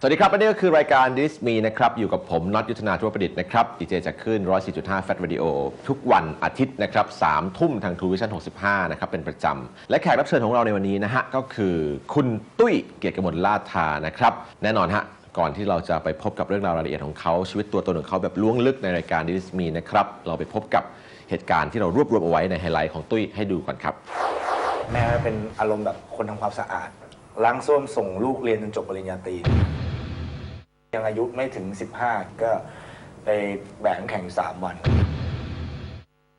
สวัสดีครับและนี่ก็คือรายการ This Me นะครับ อยู่กับผมน็อตยุทธนาทั่วประดิษฐ์นะครับดีเจจากขึ้น 104.5 Fat Radio ทุกวันอาทิตย์นะครับ3ทุ่มทาง True Vision 65 นะครับ เป็นประจำ และแขกรับเชิญของเราในวันนี้นะฮะ ก็คือคุณตุ้ยเกียรติกมลลาดทานะครับ แน่นอนฮะ ก่อนที่เราจะไปพบกับเรื่องราวรายละเอียดของเขาชีวิตตัวตนของเขาแบบล้วงลึกในรายการ This Me นะครับเราไปพบกับเหตุการณ์ที่เรารวบรวมเอาไว้ในไฮไลท์ของตุ้ยให้ดูก่อนครับ แม่เป็นอารมณ์แบบคนทำความสะอาดล้างส้วมส่งลูกเรียนจนจบปริญญาตรี ยังอายุไม่ถึง 15 ก็ไปแบกน้ำแข่งอยู่3วัน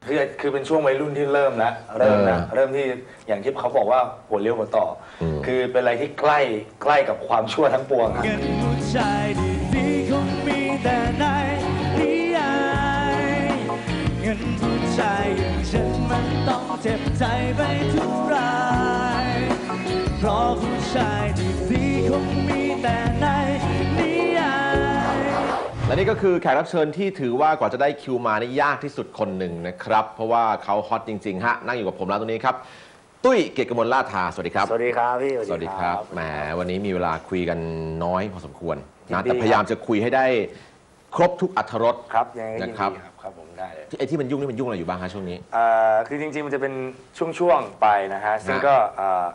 คือคือเป็นช่วงวัยรุ่นที่เริ่มแล้วเริ่มนะเออเริ่มที่อย่างที่เขาบอกว่าหัวเลี้ยวหัวต่ออมคือเป็นอะไรที่ใกล้ใกล้กับความชั่วทั้งปวงอะเงินผู้ชายดีๆคงมีแต่ในนิยายเงินผู้ชายอย่างฉันมันต้องเจ็บใจไปทุกราย เพราะผู้ชายดีๆคงมีแต่ในนิยาย และนี่ก็คือแขกรับเชิญที่ถือว่ากว่าจะได้คิวมานี่ยากที่สุดคนหนึ่งนะครับ เพราะว่าเขาฮอตจริงๆฮะนั่งอยู่กับผมแล้วตรงนี้ครับ ตุ้ยเกียรติกมลลาดทาสวัสดีครับ สวัสดีครับพี่สวัสดีครับแหมวันนี้มีเวลาคุยกันน้อยพอสมควรยินะนดีแต่พยายามจะคุยให้ได้ครบทุกอัธรสครับยังไงก็ยินนะครับดีครับครับผมได้เลยที่ไอ้ที่มันยุ่งนี่มันยุ่งอะไรอยู่บ้างฮะช่วงนี้เอ่อคือจริงๆมันจะเป็นช่วงๆไปนะฮะซึ่งฮะก็เอ่อ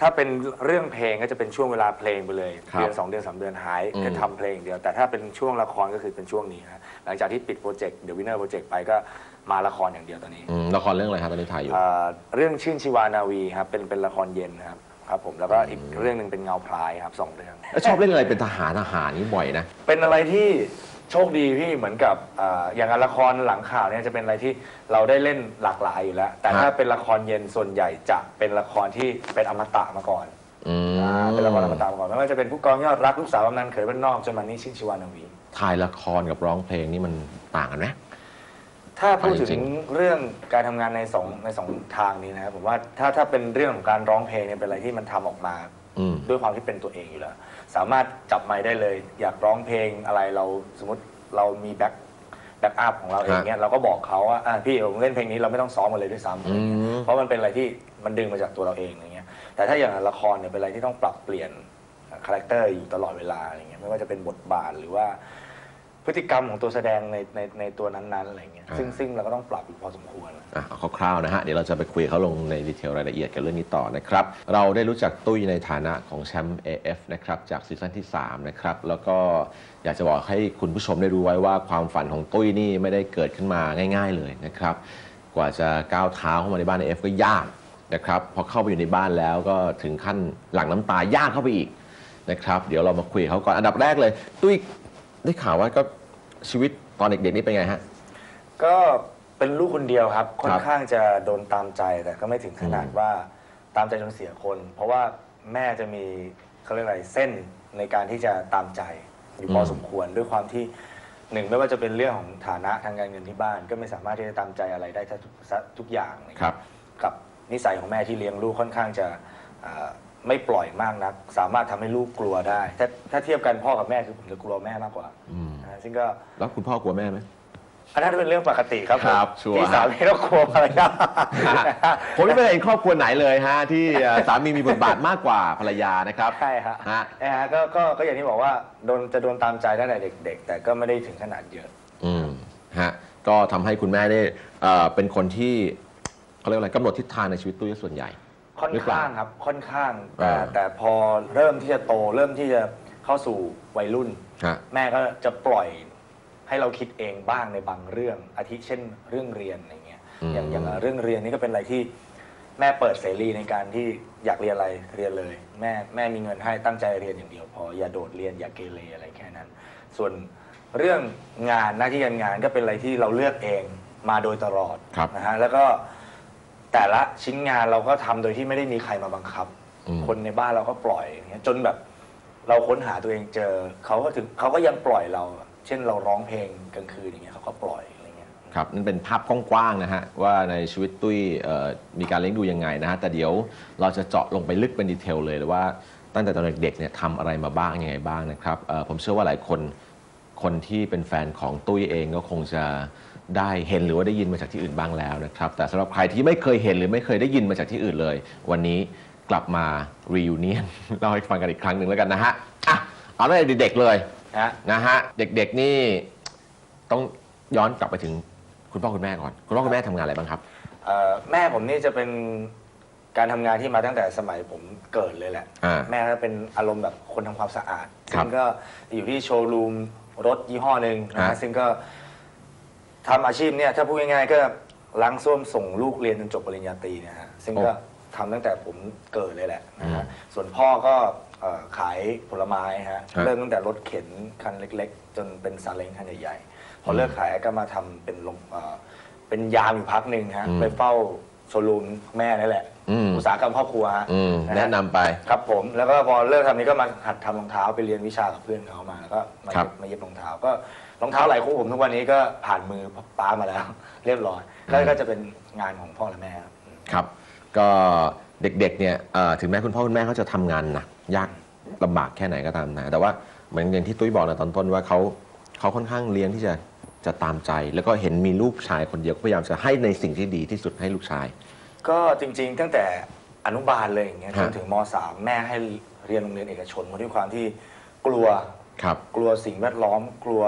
ถ้าเป็นเรื่องเพลงก็จะเป็นช่วงเวลาเพลงไปเลยครับเดือนสองเดือนสามเดือนหายอืม แค่ทำเพลงอย่างเดียว แต่ถ้าเป็นช่วงละครก็คือเป็นช่วงนี้ฮะหลังจากที่ปิดโปรเจกต์ The Winner Project ไปก็มาละครอย่างเดียวตอนนี้อืมละครเรื่องอะไรฮะตอนนี้ถ่ายอยู่เอ่อเรื่องชื่นชีวานาวีครับเป็นเป็นละครเย็นครับครับผมแล้วก็อีกเรื่องหนึ่งเป็นเงาพรายครับสองเรื่อง แล้วชอบเล่นอะไรเป็นทหารทหารนี่บ่อยนะ เป็นอะไรที่ โชคดีพี่เหมือนกับอ่าอย่างละครหลังข่าวเนี่ยจะเป็นอะไรที่เราได้เล่นหลากหลายอยู่แล้ว แต่ฮะถ้าเป็นละครเย็นส่วนใหญ่จะเป็นละครที่เป็นอมตะมาก่อนอืมอ่าเป็นละครอมตะมาก่อนไม่ว่าจะเป็นผู้กองยอดรักลูกสาวกำนันเขยบ้านนอกจนมานี่ชินชิวานาวี ถ่ายละครกับร้องเพลงนี่มันต่างกันไหม ถ้าพูดถึจริงงเรื่องการทำงานในสองในสองทางนี้นะครับผมว่าถ้าถ้าเป็นเรื่องของการร้องเพลงเนี่ยเป็นอะไรที่มันทำออกมา อืม ด้วยความที่เป็นตัวเองอยู่แล้ว สามารถจับไมค์ได้เลย อยากร้องเพลงอะไรเราสมมติเรามีแบ็คแบ็คอัพของเราเองเนี่ยเราก็บอกเขาว่าอะพี่ผมเล่นเพลงนี้เราไม่ต้องซ้อมกันเลยด้วยซ้ำอะไรเงี้ยอืมเพราะมันเป็นอะไรที่มันดึงมาจากตัวเราเองอะไรเงี้ยแต่ถ้าอย่างละครเนี่ยเป็นอะไรที่ต้องปรับเปลี่ยนคาแรคเตอร์อยู่ตลอดเวลาอะไรเงี้ยไม่ว่าจะเป็นบทบาทหรือว่า พฤติกรรมของตัวแสดงในในในตัวนั้นๆอะไรเงี้ยซึ่งซึ่งเราก็ต้องปรับอยู่พอสมควร อะเอาคร่าวๆนะฮะ เดี๋ยวเราจะไปคุยเขาลงในดีเทลรายละเอียดกันเรื่องนี้ต่อนะครับ เราได้รู้จักตุ้ยในฐานะของแชมป์ AF นะครับ จากซีซั่นที่ 3 นะครับ แล้วก็อยากจะบอกให้คุณผู้ชมได้รู้ไว้ว่าความฝันของตุ้ยนี่ไม่ได้เกิดขึ้นมาง่าย ๆ เลยนะครับ กว่าจะก้าวเท้าเข้ามาในบ้าน AF ก็ยากนะครับพอเข้าไปอยู่ในบ้านแล้วก็ถึงขั้นหลั่งน้ำตายากเข้าไปอีกนะครับ เดี๋ยวเรามาคุยกับเขาก่อนอันดับแรกเลย ตุ้ย ได้ข่าวว่าก็ชีวิตตอนเด็กๆนี่เป็นไงฮะ ก็เป็นลูกคนเดียวครับ ค่อครันบข้างจะโดนตามใจแต่ก็ไม่ถึงขนาดอืมว่าตามใจจนเสียคน เพราะว่าแม่จะมีเขาเรียกอะไรเส้นในการที่จะตามใจอยู่พอสมควรด้วยความที่หนึ่งไม่ว่าจะเป็นเรื่องของฐานะทางการเงินที่บ้าน ก็ไม่สามารถที่จะตามใจอะไรได้ทุกทุกอย่างนะครับกับนิสัยของแม่ที่เลี้ยงลูกค่อนข้างจะอ่า ไม่ปล่อยมากนัก สามารถทำให้ลูกกลัวได้ ถ้าถ้าเทียบกันพ่อกับแม่คือผมจะกลัวแม่มากกว่าอืม นะซึ่งก็แล้วคุณพ่อกลัวแม่ไหม อันนั้นเป็นเรื่องปกติครับผมครับชัวร์ พี่สาวนี่ก็กลัวภรรยาผมไม่เคยเห็นครอบครัวไหนเลยฮะ ที่เอ่อสามีมีบทบาทมากกว่าภรรยานะครับ ใช่ฮะฮะ นะฮะก็ก็ก็อย่างที่บอกว่าโดนจะโดนตามใจตั้งแต่เด็ก ๆ แต่ก็ไม่ได้ถึงขนาดเยอะ อืมฮะก็ทำให้คุณแม่ได้เอ่อเป็นคนที่เขาเรียกอะไรกำหนดทิศทางในชีวิตตุ้ยส่วนใหญ่ ค่อนหรือเปล่าข้างครับค่อนข้างแต่อ่า แต่พอเริ่มที่จะโต เริ่มที่จะเข้าสู่วัยรุ่น ฮะ แม่ก็จะปล่อยให้เราคิดเองบ้างในบางเรื่อง อาทิเช่นเรื่องเรียนอะไรเงี้ยอืม อย่างอย่างเรื่องเรียนนี่ก็เป็นอะไรที่แม่เปิดเสรีในการที่อยากเรียนอะไรเรียนเลย แม่แม่มีเงินให้ตั้งใจเรียนอย่างเดียวพออย่าโดดเรียนอย่าเกเรอะไรแค่นั้น ส่วนเรื่องงานหน้าที่การงานก็เป็นอะไรที่เราเลือกเองมาโดยตลอดครับ นะฮะแล้วก็ แต่ละชิ้นงานเราก็ทำโดยที่ไม่ได้มีใครมาบังคับ อืม คนในบ้านเราก็ปล่อยอย่างเงี้ยจนแบบเราค้นหาตัวเองเจอเขาก็ถึงเขาก็ยังปล่อยเราเช่นเราร้องเพลงกลางคืนอย่างเงี้ยเขาก็ปล่อยอะไรเงี้ย ครับนั่นเป็นภาพกว้างๆนะฮะว่าในชีวิตตุ้ยเอ่อมีการเลี้ยงดูยังไงนะฮะแต่เดี๋ยวเราจะเจาะลงไปลึกเป็นดีเทลเลยว่าตั้งแต่ตอนเด็กๆเนี่ยทำอะไรมาบ้างยังไงบ้างนะครับเอ่อผมเชื่อว่าหลายคนคนที่เป็นแฟนของตุ้ยเองก็คงจะ ได้เห็นหรือว่าได้ยินมาจากที่อื่นบ้างแล้วนะครับ แต่สำหรับใครที่ไม่เคยเห็นหรือไม่เคยได้ยินมาจากที่อื่นเลย วันนี้กลับมา reunion เล่าให้ฟังกันอีกครั้งหนึ่งแล้วกันนะฮะอะเอาตั้งแต่เด็กๆเลยนะนะฮะเด็กๆนี่ต้องย้อนกลับไปถึงคุณพ่อคุณแม่ก่อน คุณพ่อคุณแม่ทำงานอะไรบ้างครับ เอ่อแม่ผมนี่จะเป็นการทำงานที่มาตั้งแต่สมัยผมเกิดเลยแหละ อ่าแม่ก็เป็นอารมณ์แบบคนทำความสะอาด ครับซึ่งก็อยู่ที่โชว์รูมรถยี่ห้อหนึ่งนะฮะฮะซึ่งก็ ทำอาชีพเนี่ยถ้าพูดง่ายๆก็ล้างส้วมส่งลูกเรียนจนจบปริญญาตรีเนะฮะซึ่งก็ทำตั้งแต่ผมเกิดเลยแหละนะฮะส่วนพ่อก็เอ่อขายผลไม้ฮะเริ่มตั้งแต่รถเข็นคันเล็ก ๆ จนเป็นซาเล้งคันใหญ่ๆพอเลิกขายก็มาทำเป็นโรงเอ่อเป็นยามอยู่พักหนึ่งฮะไปเฝ้าโชว์รูมแม่นั่นแหละ อืมอุตสาหกรรมครอบครัวฮะอืมฮแนะนำไป ครับผมแล้วก็พอเลิกทำนี้ก็มาหัดทำรองเท้าไปเรียนวิชากับเพื่อนเขามาแล้วก็มาครัเย็บบมาเย็บรองเท้าก็รองเท้าหลายคู่ผมทุกวันนี้ก็ผ่านมือป้ามาแล้ว เรียบร้อยแล้วก็จะเป็นงานของพ่อและแม่ครับ ครับ ก็เด็กๆเนี่ยเอ่อถึงแม้คุณพ่อคุณแม่เขาจะทำงานหนักยากลำบากแค่ไหนก็ตามนะแต่ว่าเหมือนอย่างที่ตุ้ยบอกในตอนต้นว่าเขาเขาค่อนข้างเลี้ยงที่จะจะตามใจ แล้วก็เห็นมีลูกชายคนเดียวก็พยายามจะให้ในสิ่งที่ดีที่สุดให้ลูกชาย ก็จริงๆ ตั้งแต่อนุบาลเลยอย่างเงี้ยฮะจนถึงม .3 แม่ให้เรียนโรงเรียนเอกชนมาด้วยความที่กลัวครับกลัวสิ่งแวดล้อม กลัว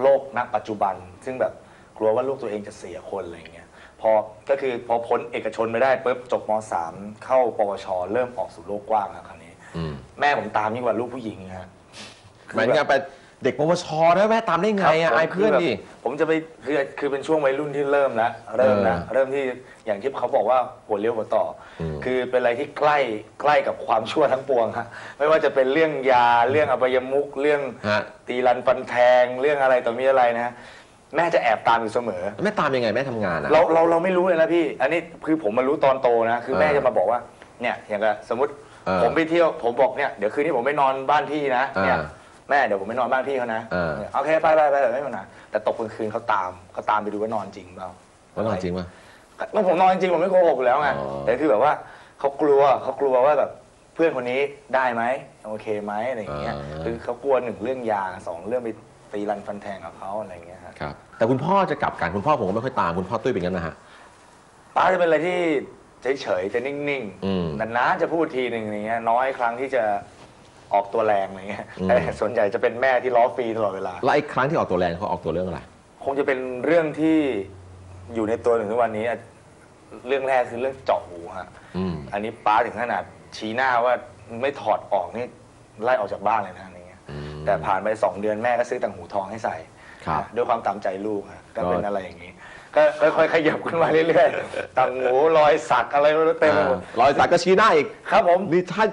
โลกณปัจจุบัน ซึ่งแบบกลัวว่าลูกตัวเองจะเสียคนอะไรอย่างเงี้ยพอก็คือพอพ้นเอกชนไปได้ปุ๊บจบม .3 เข้าปวช เริ่มออกสู่โลกกว้างแล้วคราวนี้ อืมแม่ผมตามยิ่งกว่าลูกผู้หญิงฮะหมายถึงไป เด็กปวชนะแม่ตามได้ไงอะครับไอายเพื่อนคืแบบดิ ผมจะไปคือคือเป็นช่วงวัยรุ่นที่เริ่มแล้วเริ่มนะเออเริ่มที่อย่างที่เขาบอกว่าหัวเลี้ยวหัวต่ออมคือเป็นอะไรที่ใกล้ใกล้กับความชั่วทั้งปวงฮะไม่ว่าจะเป็นเรื่องยาเรื่องอบายมุกเรื่องฮะ ตีรันฟันแทงเรื่องอะไรต่อมีอะไรนะฮะแม่จะแอบตามอยู่เสมอ แม่ตามยังไงแม่ทำงานอะ เราเราเราไม่รู้เลยนะพี่ อันนี้คือผมมารู้ตอนโตนะ คือเออแม่จะมาบอกว่า เนี่ยอย่างกับสมมติเออผมไปเที่ยว ผมบอกเนี่ยเดี๋ยวคืนนี้ผมไม่นอนบ้านพี่นะ เนี่ย เออ แม่เดี๋ยวผมไม่นอนบ้านพี่เขานะเออ โอเคไปไปไปแต่ไม่เป็นไรแต่ตกกลางคืนเขาตามเขาตามไปดูว่านอนจริงเปล่า ว่านอนจริงป่ะก็ผมนอนจริง ผมไม่โกหกอยู่แล้วไงอ๋อ แต่คือแบบว่าเขากลัวเขากลัวว่าแบบเพื่อนคนนี้ได้ไหมโอเคไหมอะไรอย่างเงี้ยคือเขากลัวหนึ่งเรื่องยาสองเรื่องไปตีรันฟันแทงกับเขาอะไรอย่างเงี้ยฮะครับ แต่คุณพ่อจะกลับกันคุณพ่อผมก็ไม่ค่อยตามคุณพ่อตุ้ยเป็นงั้นนะฮะ ป้าจะเป็นอะไรที่เฉยๆจะนิ่งอืม ๆนานๆจะพูดทีหนึ่งอย่างเงี้ยน้อยครั้งที่จะ ออกตัวแรงอะไรเงี้ยอืมแต่ส่วนใหญ่จะเป็นแม่ที่ล้อฟรีตลอดเวลา แล้วไอ้ครั้งที่ออกตัวแรงเขาออกตัวเรื่องอะไร คงจะเป็นเรื่องที่อยู่ในตัวถึงทุกวันนี้อะเรื่องแรกคือเรื่องเจาะหูฮะ อืม อันนี้ป้าถึงขนาดชี้หน้าว่าไม่ถอดออกนี่ไล่ออกจากบ้านเลยนะอะไรเงี้ยอืมแต่ผ่านไปสองเดือนแม่ก็ซื้อต่างหูทองให้ใส่ครับ ด้วยความตามใจลูกฮะก็เป็นก็อะไรอย่างนี้ ก็ค่อยๆขยับขึ้นมาเรื่อยๆต่างหูรอยสักอะไรไม่รู้เต็มไปหมดอ่ารอยสักก็ชี้หน้าอีกครับผมนี่ถ้า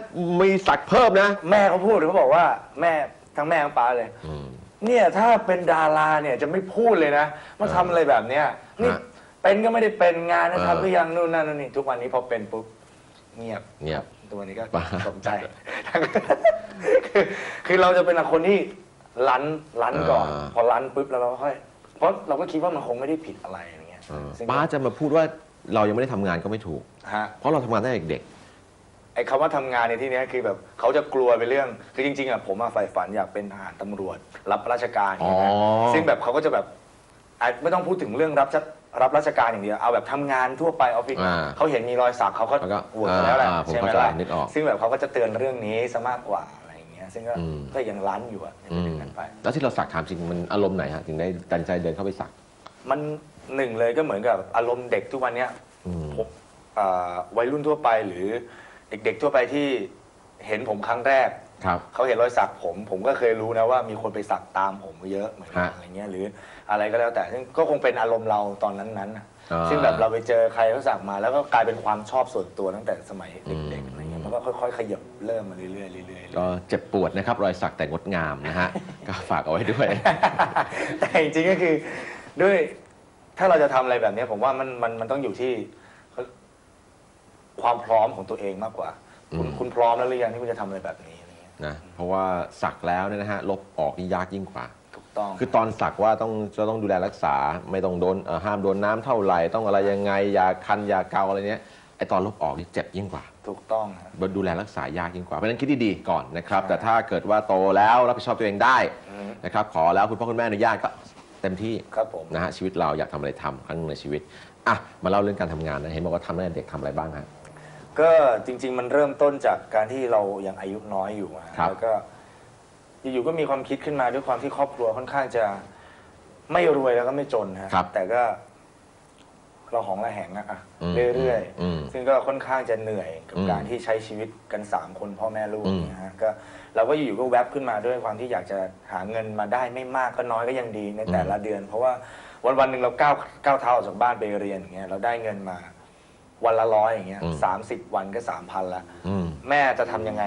มีสักเพิ่มนะ แม่เขาพูดเขาบอกว่าแม่ทั้งแม่ทั้งป้าเลยอืมเนี่ยถ้าเป็นดาราเนี่ยจะไม่พูดเลยนะมาทำอะไรแบบเนี้ยนี่ฮะเป็นก็ไม่ได้เป็นงานนะเออทำหรือยังนู่นนั่นนี่ทุกวันนี้พอเป็นปุ๊บเงียบ เงียบ ตัวนี้ก็บ้าสนใจคือคือเราจะเป็นคนที่ลันลันก่อนอ่าพอลันปุ๊บแล้วเราก็ค่อย เพราะเราก็คิดว่ามันคงไม่ได้ผิดอะไรอย่างเงี้ยเออซึ่งป้าจะมาพูดว่าเรายังไม่ได้ทำงานก็ไม่ถูก ฮะ เพราะเราทำงานตั้งแต่เด็ก ไอ้คำว่าทำงานในที่เนี้ยคือแบบเขาจะกลัวไปเรื่อง คือจริงๆอะผมอะใฝ่ฝันอยากเป็นทหารตำรวจ รับราชการอ๋อนะฮะซึ่งแบบเขาก็จะแบบอะไม่ต้องพูดถึงเรื่องรับชะรับราชการอย่างเดียวเอาแบบทำงานทั่วไปออฟฟิศอ่าเขาเห็นมีรอยสักเขาก็แล้วก็เวิร์กแล้วแหละอ่าผมใช่ไหมเข้าใจล่ะนึกออก ซึ่งแบบเขาก็จะเตือนเรื่องนี้ซะมากกว่าอะไรอย่างเงี้ย ซึ่งก็อืมก็ยังร้านอยู่อะยังอืเป็นอมย่างนั้นไป แล้วที่เราสักถามจริงมันอารมณ์ไหนฮะถึงได้ตัดใจเดินเข้าไปสัก มันหนึ่งเลยก็เหมือนกับอารมณ์เด็กทุกวันเนี้ยอืมผมอ่าวัยรุ่นทั่วไปหรือเด็กๆทั่วไปที่เห็นผมครั้งแรกครับเขาเห็นรอยสักผม ผมก็เคยรู้นะว่ามีคนไปสักตามผมเยอะเหมือนกันฮะอะไรเงี้ยหรืออะไรก็แล้วแต่ซึ่งก็คงเป็นอารมณ์เราตอนนั้นๆน่ะอ่าซึ่งแบบเราไปเจอใครเขาสักมาแล้วก็กลายเป็นความชอบส่วนตัวตั้งแต่สมัยเด็กอืมๆอะไรเงี้ยมัน ก็ค่อยๆ ขยับเริ่มมาเรื่อยๆเรื่อยๆเรื่อยๆก็เจ็บปวดนะครับ รอยสักแต่งดงามนะฮะ ก็ฝากเอาไว้ด้วย แต่จริงๆก็คือด้วยถ้าเราจะทำอะไรแบบเนี้ยผมว่ามันมันมันต้องอยู่ที่ ความพร้อมของตัวเองมากกว่า คุณอืมคุณพร้อมแล้วหรือยังที่คุณจะทำอะไรแบบนี้อะไรเงี้ยนะเพราะว่าสักแล้วเนี่ยนะฮะลบออกนี่ยากยิ่งกว่าถูกต้องคือตอนสักว่าต้องจะต้องดูแลรักษา ไม่ต้องโดนเอ่อห้ามโดนน้ำเท่าไหร่ต้องอะไรยังไงยาคันยาเกาอะไรเนี้ยไอตอนลบออกนี่เจ็บยิ่งกว่า ถูกต้องฮะดูแลรักษายากยิ่งกว่า เพราะฉะนั้นคิดดีๆก่อนนะครับใช่แต่ถ้าเกิดว่าโตแล้วรับผิดชอบตัวเองได้อืมนะครับ ขอแล้วคุณพ่อคุณแม่อนุญาตก็เต็มที่ครับผม นะฮะชีวิตเราอยากทำอะไรทำครั้งหนึ่งในชีวิตอะมาเล่าเรื่องการทำงานนะเห็นบอกว่าทำตั้งแต่เด็กทำอะไรบ้างฮะ ก็จริง ๆ มันเริ่มต้นจากการที่เรายังอายุน้อยอยู่อะครับ แล้วก็อยู่ๆก็มีความคิดขึ้นมาด้วยความที่ครอบครัวค่อนข้างจะไม่รวยแล้วก็ไม่จนฮะครับ แต่ก็เราของระแหงอะอะอืมเรื่อยอืมๆ ซึ่งก็ค่อนข้างจะเหนื่อยกับอืมการที่ใช้ชีวิตกันสามคนพ่อแม่ลูกอืมนะฮะก็เราก็อยู่ๆก็แวบขึ้นมาด้วยความที่อยากจะหาเงินมาได้ไม่มากก็น้อยก็ยังดีในแต่ละเดือน เพราะว่าวันวันๆหนึ่งเราก้าวก้าวเท้าออกจากบ้านไปเรียนอย่างเงี้ยเราได้เงินมาวันละร้อยอย่างเงี้ยอืมสามสิบวันก็สามพันละ อืมแม่จะทำยังไง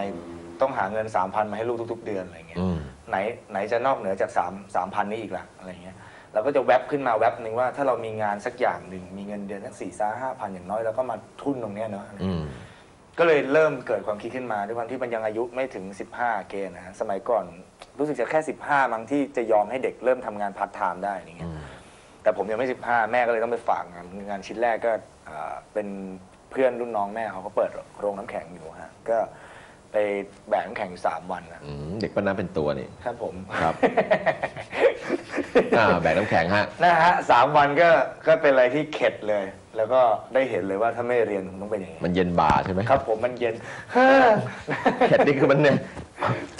ต้องหาเงินสามพันมาให้ลูกทุก ๆ เดือนอะไรเงี้ยอืม ไหนไหนจะนอกเหนือจากสามสามพันนี้อีกล่ะอะไรเงี้ย เราก็จะแวบขึ้นมาแวบหนึ่งว่าถ้าเรามีงานสักอย่างหนึ่งมีเงินเดือนสักสี่ซ่าห้าพันอย่างน้อยแล้วก็มาทุนตรงเนี้ยเนาะอืม ก็เลยเริ่มเกิดความคิดขึ้นมาด้วยความที่มันยังอายุไม่ถึง 15 เกณฑ์นะฮะสมัยก่อนรู้สึกจะแค่ 15 มั้งที่จะยอมให้เด็กเริ่มทำงานพาร์ทไทม์ได้อย่างเงี้ย แต่ผมยังไม่ 15 แม่ก็เลยต้องไปฝากงานงานชิ้นแรกก็เอ่อเป็นเพื่อนรุ่นน้องแม่เขาก็เปิดโรงน้ำแข็งอยู่ฮะก็ไปแบกน้ำแข็งอยู่สามวันนะอืมเด็กป้าน้ำเป็นตัวนี่ครับผม ครับ อ่าแบกน้ำแข็งฮะ นะฮะสามวันก็ก็เป็นอะไรที่เข็ดเลย แล้วก็ได้เห็นเลยว่าถ้าไม่เรียนผมต้องเป็นอย่างนี้มันเย็นบ่าใช่ไหมครับผมมันเย็น เข็ดนี่คือมันเนี่ย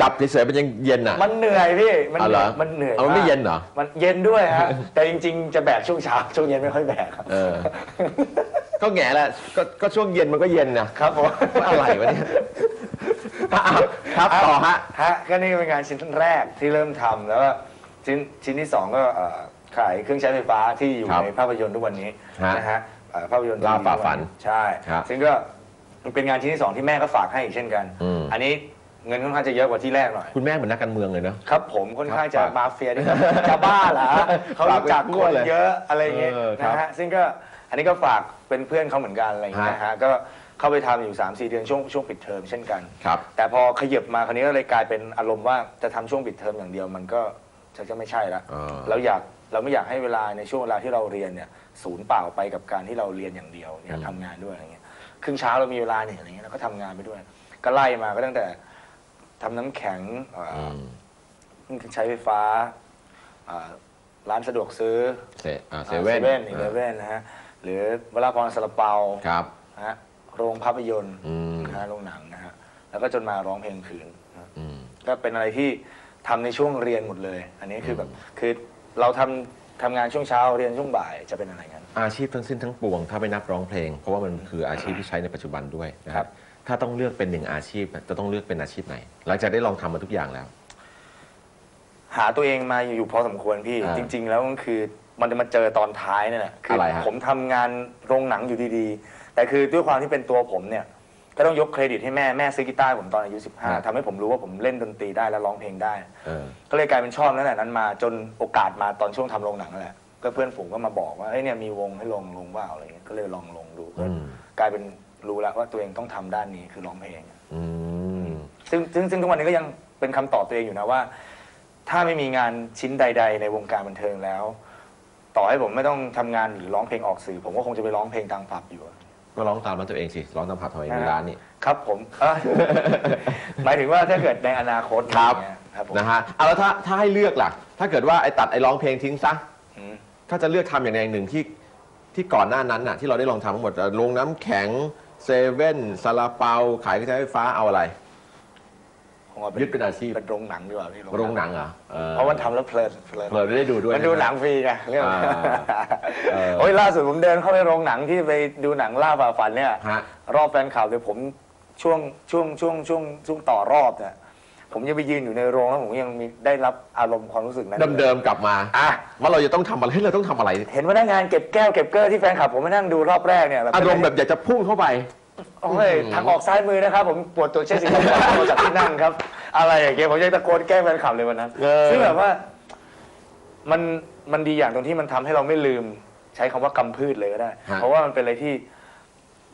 จับเฉยๆมันยังเย็นอะ มันเหนื่อยพี่มันอ๋อเหรอมันเหนื่อยเอามันไม่ากเย็นเหรอมันเย็นด้วยฮะ แต่จริง ๆ จะแบกช่วงเช้าช่วงเย็นไม่ค่อยแบกครับเออ ก็แง่แหละก็ก็ช่วงเย็นมันก็เย็นนะครับผมอะไรวะเนี่ยอะครับต่อฮะ ฮะก็นี่เป็นงานชิ้นแรกที่เริ่มทำแล้วก็ ชิ้นชิ้นที่สองก็เอ่อขายเครื่องใช้ไฟฟ้าที่อยู่ครับในภาพยนตร์ทุกวันนี้ฮะนะฮะเอ่อภาพยนตร์ล่าฝ่าฝันใช่ครับซึ่งก็มันเป็นงานชิ้นที่สองที่แม่ก็ฝากให้อีกเช่นกันอืมอันนี้เงินค่อนข้างจะเยอะกว่าที่แรกหน่อย คุณแม่เหมือนนักการเมืองเลยเนาะ ครับผมค่อนข้างจะครับมาเฟียนี่จะบ้าเหรอเขารู้จักฝากไปทั่ควนเลยเยอะอะไรเงี้ยเออครับนะฮะซึ่งก็อันนี้ก็ฝากเป็นเพื่อนเขาเหมือนกันอะไรเงี้ยนะฮะก็เข้าไปทำอยู่3 4 เดือนช่วงช่วงปิดเทอมเช่นกัน ครับแต่พอขยับมาคราวนี้ก็เลยกลายเป็นอารมณ์ว่าจะทำช่วงปิดเทอมอย่างเดียวมันก็ จะจะไม่ใช่ละอ่าเราอยากเราไม่อยากให้เวลาในช่วงเวลาที่เราเรียนเนี่ยศูนย์เปล่าไปกับการที่เราเรียนอย่างเดียวเนี่ยทำงานด้วยอะไรเงี้ยครึ่งเช้าเรามีเวลาเนี่ยอะไรเงี้ยเราก็ทำงานไปด้วย ก็ไล่มาก็ตั้งแต่ทำน้ำแข็งเอ่ออือมเครื่องใช้ไฟฟ้าอ่าร้านสะดวกซื้อ เซอ่าเซเว่นเว่นอีเลเว่นนะฮะ หรือเวลาพรซาลาเปาครับ นะฮะโรงภาพยนตร์อืม นะฮะโรงหนังนะฮะ แล้วก็จนมาร้องเพลงคืนนะอืม ก็เป็นอะไรที่ ทำในช่วงเรียนหมดเลย อันนี้คือแบบคือเราทำทำงานช่วงเช้าเรียนช่วงบ่ายจะเป็นอะไรกัน อาชีพทั้งสิ้นทั้งปวงถ้าไม่นับร้องเพลง เพราะว่ามันคืออาชีพที่ใช้ในปัจจุบันด้วยนะคครัรับ บ ถ้าต้องเลือกเป็นหนึ่งอาชีพจะต้องเลือกเป็นอาชีพไหน หลังจากได้ลองทำมาทุกอย่างแล้ว หาตัวเองมาอยู่พอสมควรพี่ อ่าจริง ๆ แล้วมันคือมันจะมาเจอตอนท้ายนี่แหละคือะไรฮะ ผมทำงานโรงหนังอยู่ดีๆ แต่คือด้วยความที่เป็นตัวผมเนี่ย ก็ต้องยกเครดิตให้แม่แม่ซื้อกีตาร์ให้ผมตอนอายุ 15ทำให้ผมรู้ว่าผมเล่นดนตรีได้และร้องเพลงได้ เออ ก็เลยกลายเป็นชอบตั้งแต่นั้นมาจนโอกาสมาตอนช่วงทำโรงหนังนั่นแหละก็เพื่อนฝูงก็มาบอกว่าเอ้ยเนี่ยมีวงให้ลงลงว่าอะไรเงี้ยก็เลยลองลงดูก็อืม กลายเป็นรู้แล้วว่าตัวเองต้องทำด้านนี้คือร้องเพลง อืม ซึ่งซึ่งซึ่งทุกวันนี้ก็ยังเป็นคำตอบตัวเองอยู่นะว่า ถ้าไม่มีงานชิ้นใด ๆ ในวงการบันเทิงแล้ว ต่อให้ผมไม่ต้องทำงานหรือร้องเพลงออกสื่อ ผมก็คงจะไปร้องเพลงตามผับอยู่ ก็ร้องตามร้านตัวเองสิร้องตามผับทำไมมีร้านนี่ ครับผมเอ้ยหมายถึงว่าถ้าเกิดในอนาคตครับอย่างเงี้ยครับผมนะฮะเอาแล้วถ้าถ้าให้เลือกล่ะ ถ้าเกิดว่าไอ้ตัดไอ้ร้องเพลงทิ้งซะ อืมถ้าจะเลือกทำอย่างใดอย่างหนึ่งที่ที่ก่อนหน้านั้นน่ะที่เราได้ลองทำทั้งหมดโรงน้ำแข็งเซเว่นซาลาเปาขายเครื่องใช้ไฟฟ้าเอาอะไร คงว่ายึดเป็นอาชีพ เป็นโรงหนังดีกว่าพี่โรงหนังเหรอออเพราะมันทำแล้วเพลินเพลิน เราได้ดูด้วยมันดูหนังฟรีไงเรื่อง อ่า เออ โอ้ยล่าสุดผมเดินเข้าไปโรงหนังที่ไปดูหนังล่าฝ่าฝันเนี่ย ฮะ รอบแฟนข่าวเลยผมช่วงช่วงช่วงช่วงช่วงต่อรอบเนี่ยผมยังไปยืนอยู่ในโรงแล้วผมยังมีได้รับอารมณ์ความรู้สึกนั้นเดิมๆกลับมาอะว่าเราจะต้องทำอะไรเฮ้ยเราต้องทำอะไร เห็นพนักงานเก็บแก้วเก็บเกลือที่แฟนคลับผมไปนั่งดูรอบแรกเนี่ยอารมณ์แบบอยากจะพุ่งเข้าไป โอ้ยทางออกซ้ายมือนะครับผมปวดตัวเช่นสิครับออกจากที่นั่งครับ อะไรอย่างเงี้ยผมยังตะโกนแกล้งแฟนคลับเลยวันนั้นเออซึ่งแบบว่า มันมันดีอย่างตรงที่มันทำให้เราไม่ลืม ใช้คำว่ากำพืชเลยก็ได้เพราะว่ามันเป็นอะไรที่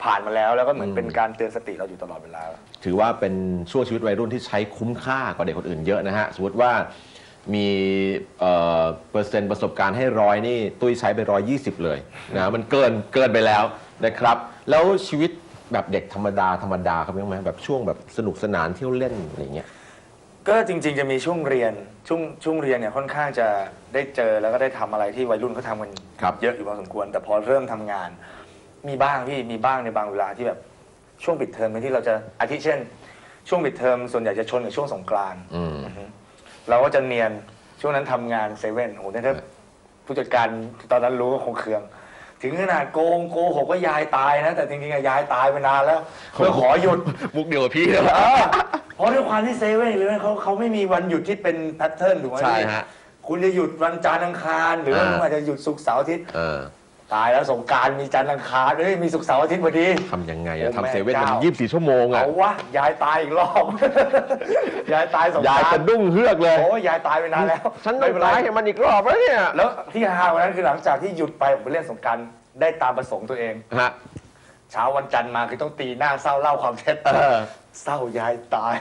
ผ่านมาแล้วแล้วก็เหมือนเป็นการเตือนสติเราอยู่ตลอดเวลา ถือว่าเป็นช่วงชีวิตวัยรุ่นที่ใช้คุ้มค่ากว่าเด็กคนอื่นเยอะนะฮะ สมมติว่ามีเอ่อเปอร์เซ็นต์ประสบการณ์ให้ร้อยนี่ ตุ้ยใช้ไปร้อยยี่สิบเลยนะ มันเกินเกินไปแล้วนะครับ แล้วชีวิต แบบเด็กธรรมดาธรรมดาครับยังไหมแบบช่วงแบบสนุกสนานเที่ยวเล่นอะไรเงี้ยก็จริง ๆ จะมีช่วงเรียนช่วงช่วงเรียนเนี่ยค่อนข้างจะได้เจอแล้วก็ได้ทำอะไรที่วัยรุ่นเขาทำกันครับ เยอะอยู่พอสมควร แต่พอเริ่มทำงาน มีบ้างพี่มีบ้างในบางเวลาที่แบบช่วงปิดเทอมที่เราจะอาทิเช่น ช่วงปิดเทอมส่วนใหญ่จะชนกับช่วงสงกรานต์อืมอือฮึเราก็จะเนียนช่วงนั้นทำงานเซเว่นโอ้โหเนี่ยถ้าผู้จัดการตอนนั้นรู้ก็คงเคือง ถึงขนาดโกงโกหกว่ายายตายนะ แต่จริงๆอะยายตายไปนานแล้วเพื่อขอหยุด มุกเดียวกับพี่เลยเออเพราะด้วยความที่เซเว่นหรือเขาเขาไม่มีวันหยุดที่เป็นแพทเทิร์นถูกไหมใช่พี่ฮะ คุณจะหยุดวันจันทร์อังคาร หรือว่าอ่า คุณอาจจะหยุดศุกร์เสาร์อาทิตย์ เออ ตายแล้วสงกรารมีจันทร์อังคารเอ้ยมีศุกร์เสาร์อาทิตย์พอดี ทำยังไงโอ้อะทำแม่เซเว่นเจ้ามัมันยี่สิบสี่ชั่วโมงอะเอาวะยายตายอีกรอบ ยายตายสงกยายรารสะดุ้งเฮือกเลย โอ้ยยายตายไปนานแล้วฉันต้ไม่องเป็นไรตายให้มันอีกรอบแล้วเนี่ยแล้วที่ฮากว่านั้นคือหลังจากที่หยุดไปผมไปเล่นสงกรารได้ตามประสงค์ตัวเอง ฮะ เช้าวันจันทร์มาคือต้องตีหน้าเศร้าเล่าความเท็จเออ เศร้ายายตาย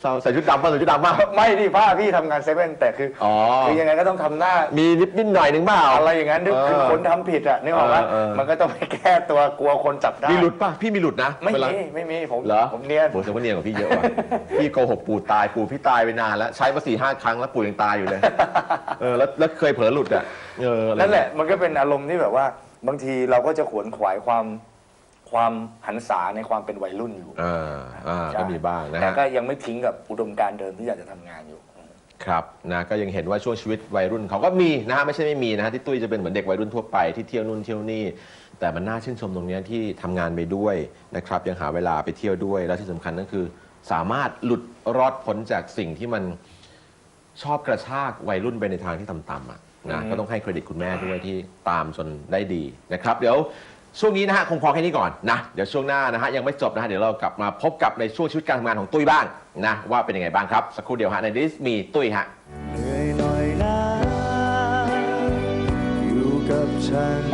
เศร้าใส่ชุดดำป่ะใส่ชุดดำป่ะไม่ดิผ้าพี่ทำงานเซเว่นแต่คือออ๋อ คือยังไงก็ต้องทำหน้า มีนิดนิดหน่อยหนึ่งเปล่า อะไรอย่างนั้นคือคือเออคนทำผิดอะนึกออกปะเออเออ มันก็ต้องไปแก้ตัวกลัวคนจับได้มีหลุดป่ะ พี่มีหลุดนะไม่เวลามีไม่มีผมเหรอผมเนียน โหแต่ว่าเนียนกว่าพี่เยอะว่ะ พี่โกหกปู่ตายปู่พี่ตายไปนานแล้ว ใช้มาสี่ห้าครั้งแล้วปู่ยังตายอยู่เลย เออแล้วแล้วเคยเผลอหลุดอะเอออไรนั่นแหละมันก็เป็นอารมณ์ที่แบบว่า บางทีเราก็จะขวนขวายความ ความหันษาในความเป็นวัยรุ่นอยู่อ่าอ่าใช่ก็มีบ้างนะแต่ฮะ ก็ยังไม่ทิ้งกับอุดมการณ์เดิมที่อยากจะทำงานอยู่ ครับนะก็ยังเห็นว่าช่วงชีวิตวัยรุ่นเขาก็มีนะฮะไม่ใช่ไม่มีนะฮะที่ตุ้ยจะเป็นเหมือนเด็กวัยรุ่นทั่วไปที่เที่ยวนู่นเที่ยวนี่แต่มันน่าชื่นชมตรงเนี้ยที่ทำงานไปด้วยนะครับยังหาเวลาไปเที่ยวด้วยแล้วที่สำคัญก็คือ สามารถหลุดรอดพ้นจากสิ่งที่มันชอบกระชากวัยรุ่นไปในทางที่ต่ำๆอะนะอืมก็ต้องให้เครดิตคุณแม่ด้วยที่ตามจนได้ดีนะครับ เดี๋ยว ช่วงนี้นะฮะคงพอแค่นี้ก่อนนะเดี๋ยวช่วงหน้านะฮะยังไม่จบนะฮะเดี๋ยวเรากลับมาพบกับในช่วงชีวิตการทำงานของตุ้ยบ้างนะว่าเป็นยังไงบ้างครับสักครู่เดียวฮะในดิสมีตุ้ยฮะเหนื่อยหน่อยนะอยู่กับฉัน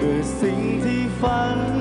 ด้วยสิ่งที่ฝันนั้น